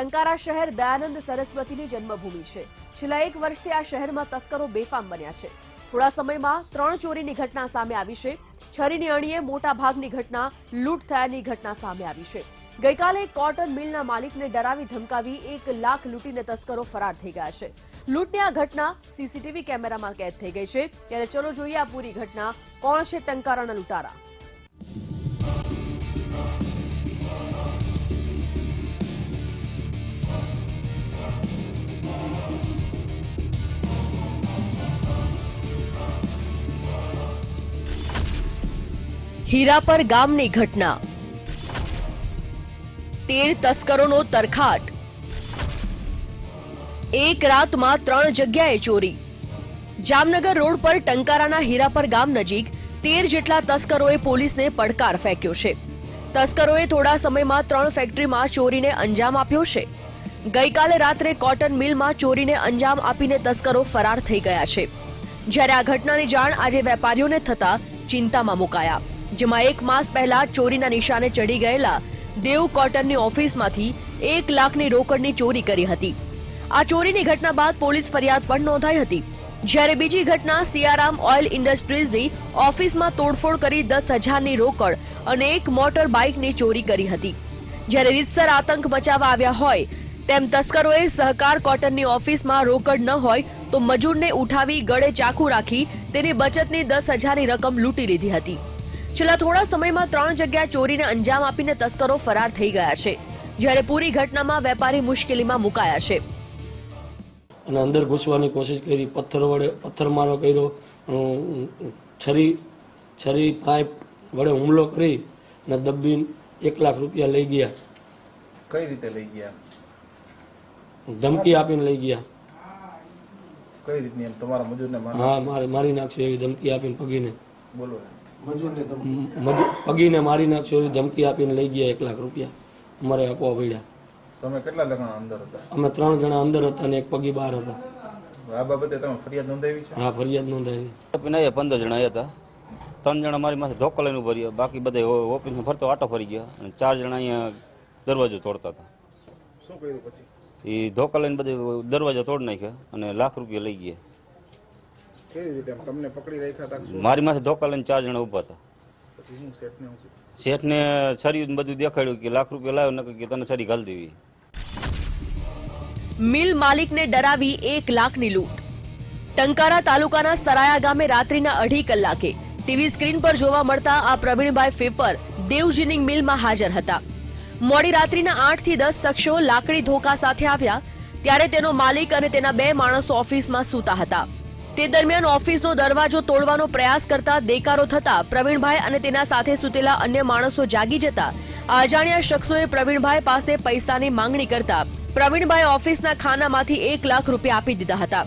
ટંકારા શહેર દયાનંદ સરસ્વતીની જન્મભૂમિ છે. છેલ્લા એક વર્ષથી આ શહેરમાં તસ્કરો બેફામ બન્યા છે. થોડા સમયમાં ત્રણ ચોરીની ઘટના સામે આવી છે. છરીની અણીએ મોટાભાગની ઘટના, લૂંટ થયાની ઘટના સામે આવી છે. ગઈકાલે કોટન મિલના માલિકને ડરાવી ધમકાવી એક લાખ લૂંટીને તસ્કરો ફરાર થઈ ગયા છે. લૂંટની આ ઘટના સીસીટીવી કેમેરામાં કેદ થઈ ગઈ છે. ત્યારે ચલો જોઈએ આ પૂરી ઘટના. કોણ છે ટંકારાના લૂંટારા? હીરાપર ગામની ઘટના. તેર તસ્કરોનો તરખાટ. એક રાતમાં ત્રણ જગ્યાએ ચોરી. જામનગર રોડ પર ટંકારાના હીરાપર ગામ નજીક તેર જેટલા તસ્કરોએ પોલીસને પડકાર ફેંક્યો છે. તસ્કરોએ થોડા સમયમાં ત્રણ ફેક્ટરીમાં ચોરીને અંજામ આપ્યો છે. ગઈકાલે રાત્રે કોટન મિલમાં ચોરીને અંજામ આપીને તસ્કરો ફરાર થઈ ગયા છે. જ્યારે આ ઘટનાની જાણ આજે વેપારીઓને થતા ચિંતામાં મુકાયા. જેમાં એક માસ પહેલા ચોરીના નિશાને ચડી ગયેલા દેવ કોટનની ઓફિસમાંથી એક લાખની રોકડની ચોરી કરી હતી. આ ચોરીની ઘટના બાદ પોલીસ ફરિયાદ પણ નોંધાઈ હતી. જ્યારે બીજી ઘટના સિયારામ ઓઇલ ઇન્ડસ્ટ્રીઝની ઓફિસમાં તોડફોડ કરી દસ હજારની રોકડ અને એક મોટર બાઇકની ચોરી કરી હતી. જ્યારે રીતસર આતંક મચાવવા આવ્યા હોય, તેમ તસ્કરોએ સહકાર કોટનની ઓફિસમાં રોકડ ન હોય, તો મજૂરને ઉઠાવી ગળે ચાકુ રાખી તેની બચતની દસ હજારની રકમ લૂંટી લીધી હતી. છેલ્લા થોડા સમયમાં ત્રણ જગ્યા ચોરીને અંજામ આપીને તસ્કરો ફરાર થઈ ગયા છે જ્યારે પૂરી ઘટનામાં વેપારી મુશ્કેલીમાં મુકાયા છે. અને અંદર ઘૂસવાની કોશિશ કરી પથ્થર વડે પથ્થરમારો કર્યો છરી છરી પાઇપ વડે હુમલો કરી અને દબીન એક લાખ રૂપિયા લઈ ગયા. કઈ રીતે લઈ ગયા? ધમકી આપીને લઈ ગયા. કઈ રીતની એમ? તમારા મજૂરને હા મારી નાખશું એવી ધમકી આપીને પગીને બોલો પગીને મારી એવી ધમકી આપીને લઈ ગયા એક લાખ રૂપિયા. અમારે આપવા પડ્યા. તમે કેટલા લગ્ન અંદર હતા? અમે ત્રણ જણા અંદર હતા અને એક પગી બહાર હતા. આ બાબતે તમે ફરિયાદ નોંધાવી છે? હા ફરિયાદ નોંધાવી. અહીંયા પંદર જણા આવ્યા હતા. ત્રણ જણા મારી માથે ધોકો લઈને ઊભા રહ્યા. બાકી બધા ઓફિસમાં ફરતો આટો ફરી ગયા. અને ચાર જણા અહીંયા દરવાજો તોડતા હતા. શું કર્યું પછી? એ ધોકા લઈને બધે દરવાજો તોડી નાખ્યા અને લાખ રૂપિયા લઈ ગયા. કેવી રીતે તમને પકડી રાખ્યા હતા મારી માથે ધોકા લઈને ચાર જણા ઊભા હતા. પછી શેઠને કીધું? શેઠને છરી બધું દેખાડ્યું કે લાખ રૂપિયા લાવ્યો નકર કે તને છરી ઘાલ દેવી. મિલ માલિકને ડરાવી એક લાખની લૂંટ. ટંકારા તાલુકાના સરાયા ગામે રાત્રિના અઢી કલાકે ટીવી સ્ક્રીન પર જોવા મળતા આ પ્રવીણભાઈ ફેફર દેવજીની મિલમાં હાજર હતા. મોડી રાત્રિના આઠથી દસ શખ્સો લાકડી ધોકા સાથે આવ્યા ત્યારે તેનો માલિક અને તેના બે માણસો ઓફિસમાં સૂતા હતા. તે દરમિયાન ઓફિસનો દરવાજો તોડવાનો પ્રયાસ કરતા દેકારો થતા પ્રવીણભાઈ અને તેના સાથે સૂતેલા અન્ય માણસો જાગી જતા અજાણ્યા શખ્સોએ પ્રવીણભાઈ પાસે પૈસાની માંગણી કરતા પ્રવીણભાઈ ઓફિસના ખાનામાંથી એક લાખ રૂપિયા આપી દીધા હતા.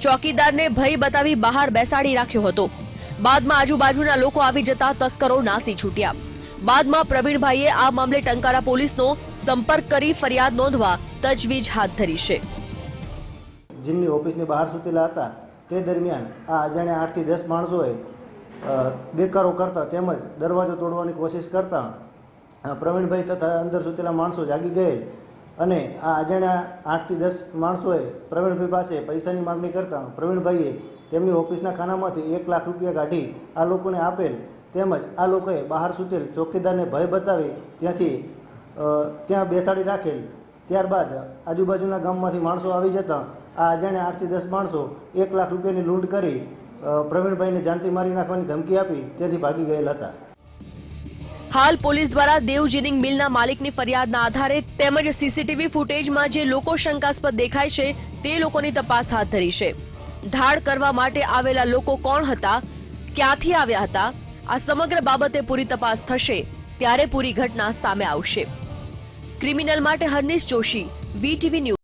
ચોકીદારને ભય બતાવી બહાર બેસાડી રાખ્યો હતો. બાદમાં આજુબાજુના લોકો આવી જતા તસ્કરો નાસી છૂટ્યા. બાદમાં પ્રવીણભાઈએ આ મામલે ટંકારા પોલીસનો સંપર્ક કરી ફરિયાદ નોંધવા તજવીજ હાથ ધરી છે. જીમની ઓફિસની બહાર સુતેલા હતા તે દરમિયાન આ અજાણ્યા આઠથી દસ માણસોએ દેકારો કરતા તેમજ દરવાજો તોડવાની કોશિશ કરતા પ્રવીણભાઈ તથા અંદર સૂતેલા માણસો જાગી ગયેલ અને આ અજાણ્યા આઠથી દસ માણસોએ પ્રવીણભાઈ પાસે પૈસાની માગણી કરતાં પ્રવીણભાઈએ તેમની ઓફિસના ખાનામાંથી એક લાખ રૂપિયા કાઢી આ લોકોને આપેલ તેમજ આ લોકોએ બહાર સૂતેલ ચોકીદારને ભય બતાવી ત્યાંથી ત્યાં બેસાડી રાખેલ. ત્યારબાદ આજુબાજુના ગામમાંથી માણસો આવી જતા આ અજાણ્યા આઠથી દસ માણસો એક લાખ રૂપિયાની લૂંટ કરી પ્રવીણભાઈને જાનથી મારી નાખવાની ધમકી આપી ત્યાંથી ભાગી ગયેલા હતા. હાલ પોલીસ દ્વારા દેવજીનિંગ મિલના માલિકની ફરિયાદના આધારે તેમજ સીસીટીવી ફૂટેજમાં જે લોકો શંકાસ્પદ દેખાય છે, તે લોકોની તપાસ હાથ ધરી છે. ધાડ કરવા માટે આવેલા લોકો કોણ હતા, ક્યાંથી આવ્યા હતા, આ સમગ્ર બાબતે પૂરી તપાસ થશે, ત્યારે પૂરી ઘટના સામે આવશે. ક્રિમિનલ માટે હરનીશ જોશી વીટીવી ન્યૂઝ